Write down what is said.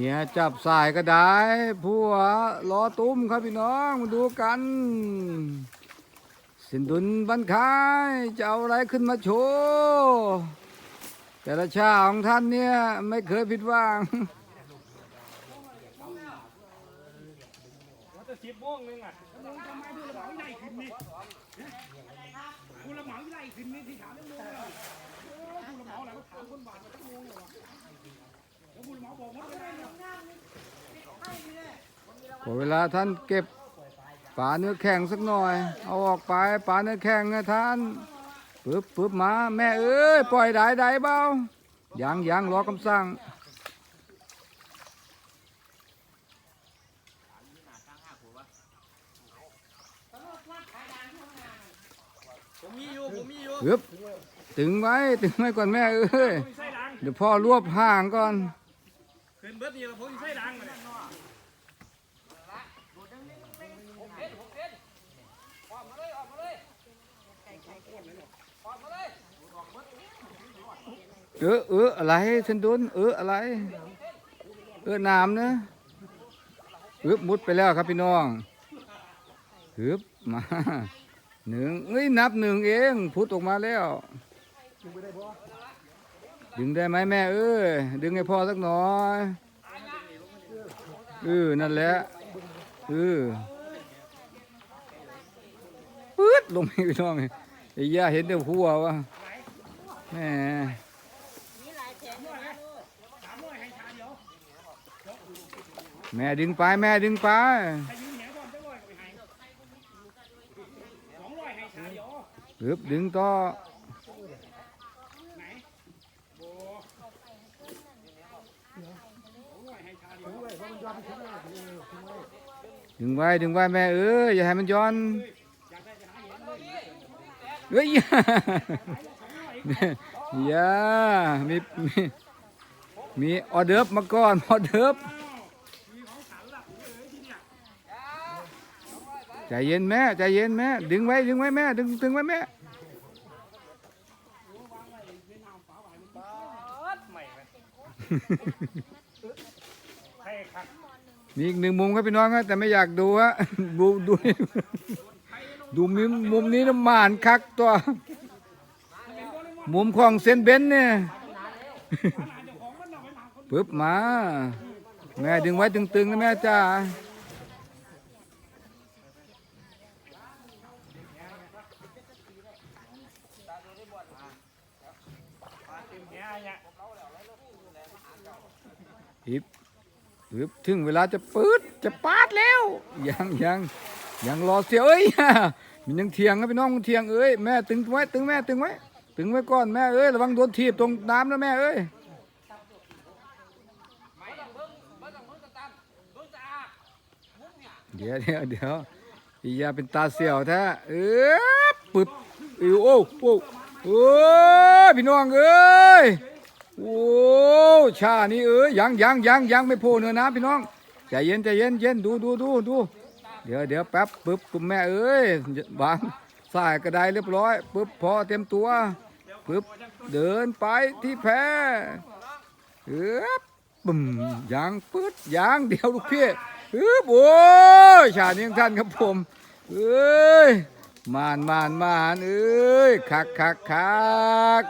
เมียจับสายก็ได้ผัวล้อตุ้มครับพี่น้องมาดูกัน สินดุลบันคายจะเอาอะไรขึ้นมาโชว์แต่ละชาของท่านเนี่ยไม่เคยผิดหวังจะสิบโมงนึงอะมึงทำไมผู้รับเหมาใหญ่ขึ้นนี่ผู้รับเหมาใหญ่ขึ้นนี่ที่ถามไม่รู้เลยผู้รับเหมาอะไรก็ถามคนบาทมาตั้งงงเลยวะแล้วผู้รับเหมาบอกหม ดเลยพอเวลาท่านเก็บปลาเนื้อแข็งสักหน่อย เอาออกไปปลาเนื้อแข็งนะท่านปึ๊บปึ๊บมาแม่เอ้ยปล่อยได้ได้เบายังยังรอคำสั่งผมมีอยู่ผมมีอยู่ปึ๊บตึงไว้ตึงไว้ก่อนแม่เอ้ยผมใส่ดังเดี๋ยวพ่อรวบห่างก่อนขึ้นเบิดนี่แล้วผมใส่ดังมาเนี่ย เออเอออะไรฉันโดนเอออะไร เออน้ำนะปึ๊บมุดไปแล้วครับพี่น้องปึ๊บมาหนึ่งเอ้ยนับหนึ่งเองพุดออกมาแล้ว ดึงได้ไหมแม่เอ้ยดึงให้พ่อสักหน่อยเออนั่นแหละเออ ปึ๊ดลงไปพี่น้องไอ้ย่าเห็นแต่หัววะแม่สามร้อยให้ชายแม่ดึงไปแม่ดึงไปถ้ายืมแหร้อยก็ไปให้อดึงต่อไหนโบสองร้อดึงไว้ดึงไว้แม่เอ้ยอย่าให้มันย้อน อยากได้จะหาเห็นเลย เฮ้ยอย่ามีมีมีออเดิร์ฟมาก่อนออเดิร์ฟใจเย็นแม่ใจเย็นแม่ดึงไว้ดึงไว้แม่ดึงดึงไว้แม่ไม่ไหมให้ครับมีอีกหนึ่งมุมครับพี่น้องครับแต่ไม่อยากดูฮะดูดู ดูมุมมุมนี้น้ำมานคักตัว มุมของเซนเบนเนี่ยปึ๊บมา แม่ดึงไว้ตึงๆนะแม่จ้าเต็มแหเนี่ยปึ๊บปึ๊บถึงเวลาจะปืดจะปาดแล้ว ยังยัง ยังรอเสียเอ้ยมันยังเถียงครับพี่น้องเถียงเอ้ยแม่ตึงไว้ตึงแม่ตึงไว้ตึงไว้ก่อนแม่เอ้ยระวังโดนถีบตรงน้ำนะแม่เอ้ยเดี๋ยวเดี๋ยวเดี๋ยวอียาเป็นตาเสี่ยวแท้เออปึ๊บอิวโอ้โอ้โอ้ยพี่น้องเอ้ยโอ้ชานี่เอ้ยยังยังยังยังไม่โผล่เนื้อน้ำพี่น้องใจเย็นใจเย็นเย็นดูดูดูดู เดี๋ยวเดี๋ยวแป๊บปึ๊บคุณแม่เอ้ยวางสายกระไดเรียบร้อยปึ๊บพอเต็มตัวปึ๊บเดินไปที่แพเอ๊บบึมยังปึ๊ดยังเดี๋ยวลูกพี่ปึ๊บโอ้ยชานี่งท่านครับผมเอ้ยมานมานมานเอ้ยคักคักคัก